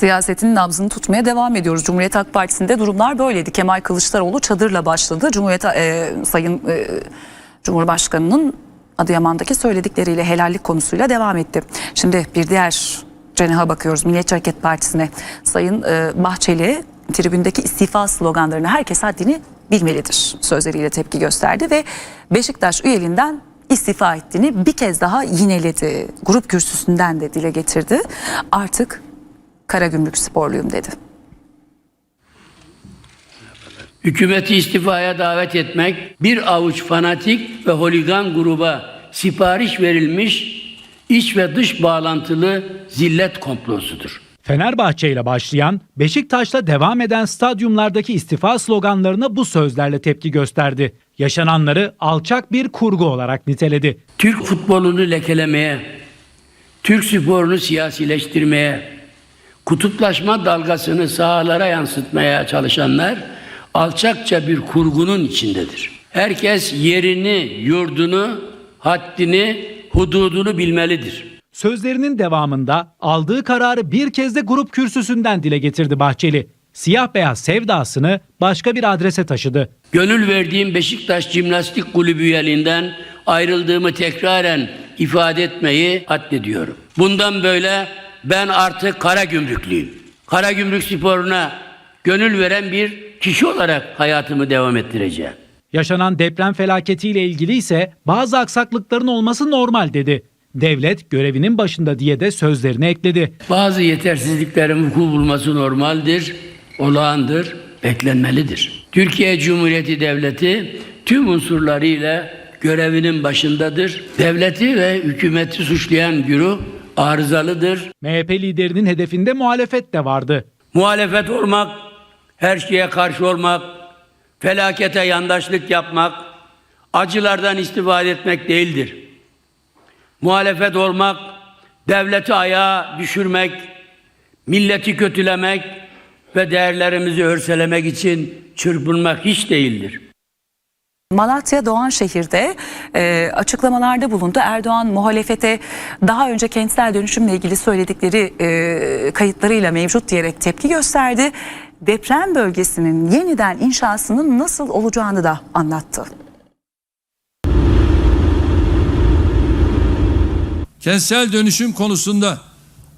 Siyasetin nabzını tutmaya devam ediyoruz. Cumhuriyet Halk Partisi'nde durumlar böyleydi. Kemal Kılıçdaroğlu çadırla başladı. Cumhuriyet e, Sayın e, Cumhurbaşkanı'nın Adıyaman'daki söyledikleriyle helallik konusuyla devam etti. Şimdi bir diğer cenaha bakıyoruz. Milliyetçi Hareket Partisi'ne. Sayın e, Bahçeli tribündeki istifa sloganlarını herkes haddini bilmelidir sözleriyle tepki gösterdi ve Beşiktaş üyeliğinden istifa ettiğini bir kez daha yineledi. Grup kürsüsünden de dile getirdi. Artık Karagümrük sporluyum dedi. Hükümeti istifaya davet etmek bir avuç fanatik ve holigan gruba sipariş verilmiş iç ve dış bağlantılı zillet komplosudur. Fenerbahçe ile başlayan, Beşiktaş'ta devam eden stadyumlardaki istifa sloganlarına bu sözlerle tepki gösterdi. Yaşananları alçak bir kurgu olarak niteledi. Türk futbolunu lekelemeye, Türk sporunu siyasileştirmeye, kutuplaşma dalgasını sahalara yansıtmaya çalışanlar alçakça bir kurgunun içindedir. Herkes yerini, yurdunu, haddini, hududunu bilmelidir. Sözlerinin devamında aldığı kararı bir kez de grup kürsüsünden dile getirdi Bahçeli. Siyah beyaz sevdasını başka bir adrese taşıdı. Gönül verdiğim Beşiktaş Cimnastik Kulübü üyeliğinden ayrıldığımı tekraren ifade etmeyi haddediyorum. Bundan böyle ben artık kara gümrüklüyüm. Kara gümrük sporuna gönül veren bir kişi olarak hayatımı devam ettireceğim. Yaşanan deprem felaketiyle ilgili ise bazı aksaklıkların olması normal dedi. Devlet görevinin başında diye de sözlerini ekledi. Bazı yetersizliklerin vuku bulması normaldir, olağandır, beklenmelidir. Türkiye Cumhuriyeti Devleti tüm unsurlarıyla görevinin başındadır. Devleti ve hükümeti suçlayan güruh arızalıdır. MHP liderinin hedefinde muhalefet de vardı. Muhalefet olmak, her şeye karşı olmak, felakete yandaşlık yapmak, acılardan istifade etmek değildir. Muhalefet olmak, devleti ayağa düşürmek, milleti kötülemek ve değerlerimizi örselemek için çırpınmak hiç değildir. Malatya Doğanşehir'de e, açıklamalarda bulundu. Erdoğan muhalefete daha önce kentsel dönüşümle ilgili söyledikleri e, kayıtlarıyla mevcut diyerek tepki gösterdi. Deprem bölgesinin yeniden inşasının nasıl olacağını da anlattı. kentsel dönüşüm konusunda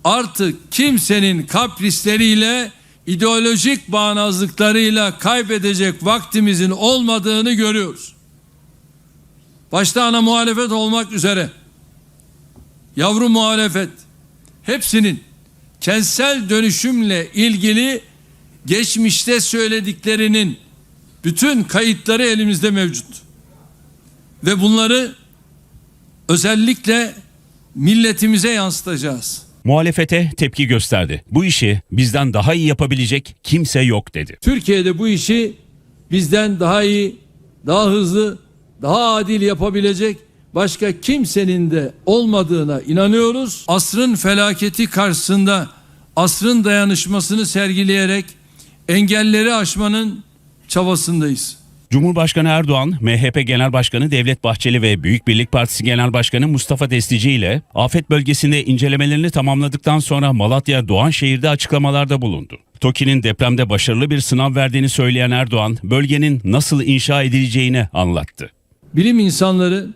artık kimsenin kaprisleriyle ideolojik bağnazlıklarıyla kaybedecek vaktimizin olmadığını görüyoruz. Başta ana muhalefet olmak üzere yavru muhalefet hepsinin kentsel dönüşümle ilgili geçmişte söylediklerinin bütün kayıtları elimizde mevcut. Ve bunları özellikle milletimize yansıtacağız. Muhalefete tepki gösterdi. Bu işi bizden daha iyi yapabilecek kimse yok dedi. Türkiye'de bu işi bizden daha iyi, daha hızlı, daha adil yapabilecek başka kimsenin de olmadığına inanıyoruz. Asrın felaketi karşısında asrın dayanışmasını sergileyerek engelleri aşmanın çabasındayız. Cumhurbaşkanı Erdoğan, MHP Genel Başkanı Devlet Bahçeli ve Büyük Birlik Partisi Genel Başkanı Mustafa Destici ile afet bölgesinde incelemelerini tamamladıktan sonra Malatya Doğanşehir'de açıklamalarda bulundu. TOKİ'nin depremde başarılı bir sınav verdiğini söyleyen Erdoğan, bölgenin nasıl inşa edileceğini anlattı. Bilim insanları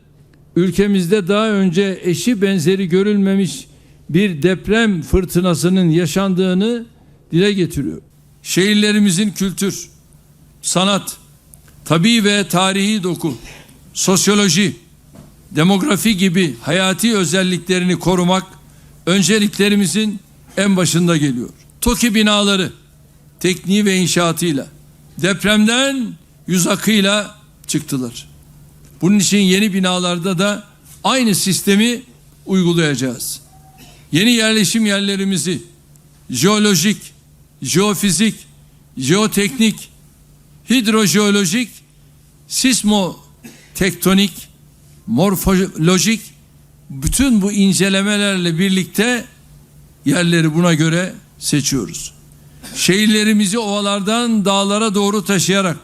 ülkemizde daha önce eşi benzeri görülmemiş bir deprem fırtınasının yaşandığını dile getiriyor. Şehirlerimizin kültür, sanat, tabi ve tarihi doku, sosyoloji, demografi gibi hayati özelliklerini korumak önceliklerimizin en başında geliyor. TOKİ binaları tekniği ve inşaatıyla depremden yüz akıyla çıktılar. Bunun için yeni binalarda da aynı sistemi uygulayacağız. Yeni yerleşim yerlerimizi jeolojik, jeofizik, jeoteknik, hidrojeolojik, sismotektonik, morfolojik bütün bu incelemelerle birlikte yerleri buna göre seçiyoruz. Şehirlerimizi ovalardan dağlara doğru taşıyarak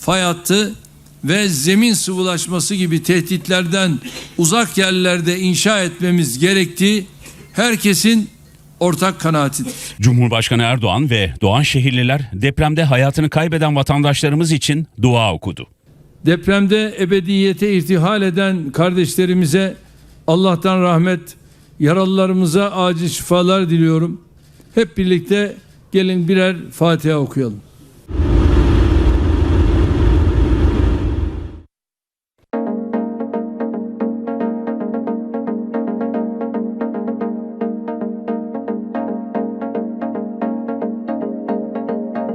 fay hattı ve zemin sıvılaşması gibi tehditlerden uzak yerlerde inşa etmemiz gerektiği herkesin ortak kanaatidir. Cumhurbaşkanı Erdoğan ve Doğan şehirliler depremde hayatını kaybeden vatandaşlarımız için dua okudu. Depremde ebediyete irtihal eden kardeşlerimize Allah'tan rahmet, yaralılarımıza acil şifalar diliyorum. Hep birlikte gelin birer Fatiha okuyalım.